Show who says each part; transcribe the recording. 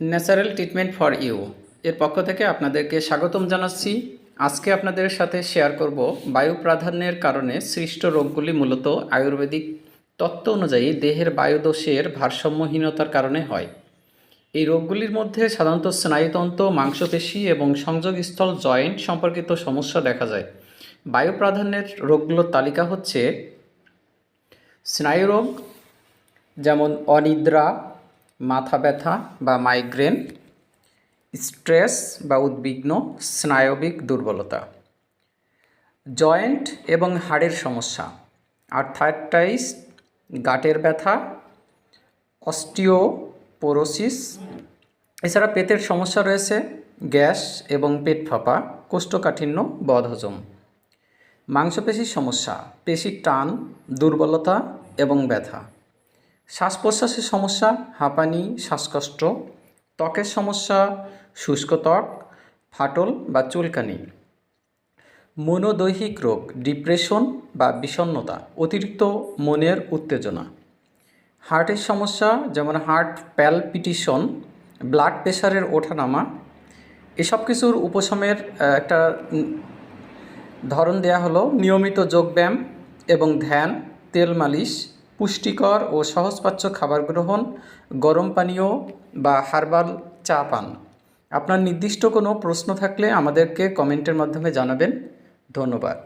Speaker 1: Natural treatment for you এর পক্ষ থেকে আপনাদেরকে স্বাগতম জানাচ্ছি। আজকে আপনাদের সাথে শেয়ার করব বায়ু প্রাধান্যের কারণে সৃষ্ট রোগগুলি মূলত আয়ুর্বেদিক তত্ত্ব অনুযায়ী দেহের বায়ুদোষের ভারসাম্যহীনতার কারণে হয়। এই রোগগুলির মধ্যে সাধারণত স্নায়ুতন্ত্র, মাংসপেশি এবং সংযোগস্থল জয়েন্ট সম্পর্কিত সমস্যা দেখা যায়। বায়ু প্রাধান্যের রোগগুলোর তালিকা হচ্ছে স্নায়ুরোগ, যেমন অনিদ্রা মাথা ব্যথা বা মাইগ্রেন স্ট্রেস বা উদ্বিগ্ন, স্নায়বিক দুর্বলতা। জয়েন্ট এবং হাড়ের সমস্যা আর্থাইটাইস গাঁটের ব্যথা অস্টিওপোরোসিস এছাড়া পেটের সমস্যা রয়েছে, গ্যাস এবং পেট ফাঁপা, কোষ্ঠকাঠিন্য, বদহজম। মাংসপেশির সমস্যা, পেশির টান, দুর্বলতা এবং ব্যথা। শ্বাস প্রশ্বাসের সমস্যা, হাঁপানি, শ্বাসকষ্ট, ত্বকের সমস্যা, শুষ্ক ত্বক, ফাটল বা চুলকানি, মনোদৈহিক রোগ, ডিপ্রেশন বা বিষণ্ণতা, অতিরিক্ত মনের উত্তেজনা, হার্টের সমস্যা যেমন হার্ট প্যালপিটিশন, ব্লাড প্রেশারের ওঠানামা, এসব কিছুর উপশমের একটা ধরন দেয়া হলো নিয়মিত যোগব্যায়াম এবং ধ্যান, তেল মালিশ পুষ্টিকর ও সহজপাচ্য খাবার গ্রহণ, গরম পানীয় বা হার্বাল চা পান। আপনার নির্দিষ্ট কোনো প্রশ্ন থাকলে আমাদেরকে কমেন্টের মাধ্যমে জানাবেন। ধন্যবাদ।